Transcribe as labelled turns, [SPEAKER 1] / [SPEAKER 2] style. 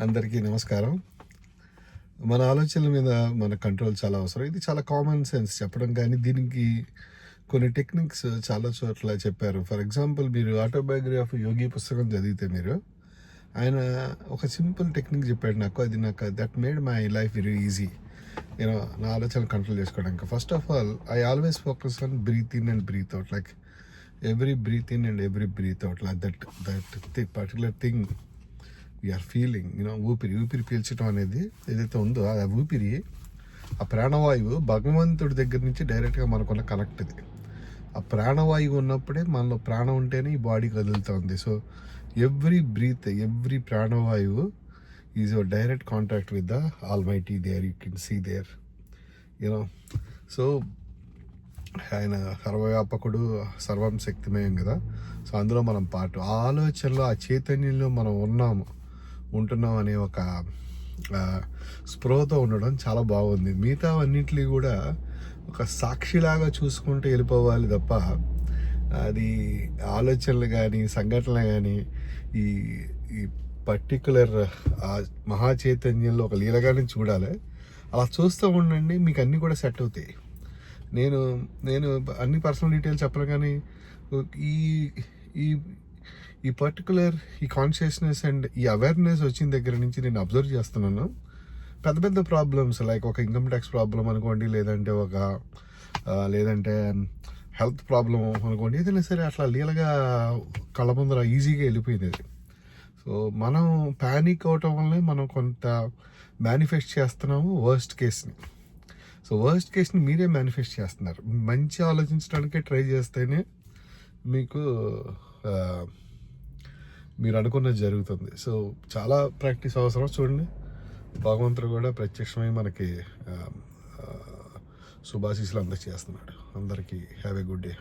[SPEAKER 1] అందరికీ నమస్కారం. మన ఆలోచనల మీద మన కంట్రోల్ చాలా అవసరం. ఇది చాలా కామన్ సెన్స్ చెప్పడం కానీ దీనికి కొన్ని టెక్నిక్స్ చాలా చోట్ల చెప్పారు. ఫర్ ఎగ్జాంపుల్ మీరు ఆటోబయోగ్రఫీ ఆఫ్ యోగి పుస్తకం చదివితే మీరు ఆయన ఒక సింపుల్ టెక్నిక్ చెప్పాడు నాకు. అది నాకు that made my life very easy నేను నా ఆలోచన కంట్రోల్ చేసుకోవడానికి. First of all I always focus on breathe in and breathe out like every breathe in and every breathe out like that that particular thing we are feeling you know ఊపిరి ఊపిరి పీల్చడం అనేది ఏదైతే ఉందో ఆ ఊపిరి ఆ ప్రాణవాయువు భగవంతుడి దగ్గర నుంచి డైరెక్ట్గా మనకున్న కనెక్ట్ ఇది. ఆ ప్రాణవాయువు ఉన్నప్పుడే మనలో ప్రాణం ఉంటేనే ఈ బాడీ కదులుతుంది. సో ఎవ్రీ బ్రీత్ ఎవ్రీ ప్రాణవాయువు is your direct contact with the almighty there you can see there you know so ఆయన సర్వవ్యాపకుడు సర్వం శక్తిమయం కదా. సో అందులో మనం పాటు ఆ ఆలోచనలో ఆ చైతన్యంలో మనం ఉన్నాము. ఉంటున్నాం అనే ఒక స్ప్రోతో స్పృహతో ఉండడం చాలా బాగుంది. మిగతా అన్నింటినీ కూడా ఒక సాక్షిలాగా చూసుకుంటూ వెళ్ళిపోవాలి తప్ప అది ఆలోచనలు కానీ సంఘటనలు కానీ ఈ ఈ పర్టికులర్ ఆ మహా చైతన్యంలో ఒక లీలగానే చూడాలి. అలా చూస్తూ ఉండండి మీకు అన్నీ కూడా సెట్ అవుతాయి. నేను నేను అన్ని పర్సనల్ డీటెయిల్స్ చెప్పను కానీ ఈ ఈ ఈ పర్టికులర్ ఈ కాన్షియస్నెస్ అండ్ ఈ అవేర్నెస్ వచ్చిన దగ్గర నుంచి నేను అబ్జర్వ్ చేస్తున్నాను. పెద్ద పెద్ద ప్రాబ్లమ్స్ లైక్ ఒక ఇన్కమ్ ట్యాక్స్ ప్రాబ్లం అనుకోండి లేదంటే ఒక లేదంటే హెల్త్ ప్రాబ్లం అనుకోండి ఏదైనా సరే అట్లా లీలగా కళ్ళ ముందర ఈజీగా వెళ్ళిపోయింది అది సో మనం ప్యానిక్ అవటం వల్లే మనం కొంత మేనిఫెస్ట్ చేస్తున్నాము వర్స్ట్ కేస్ని సో వర్స్ట్ కేస్ని మీరే మేనిఫెస్ట్ చేస్తున్నారు. మంచి ఆలోచించడానికే ట్రై చేస్తేనే మీకు మీరు అనుకున్నది జరుగుతుంది. సో చాలా ప్రాక్టీస్ అవసరం చూడండి. భగవంతుడు కూడా ప్రత్యక్షమై మనకి శుభాశీస్సులు అందచేస్తున్నాడు. అందరికీ హ్యావ్ ఏ గుడ్ డే.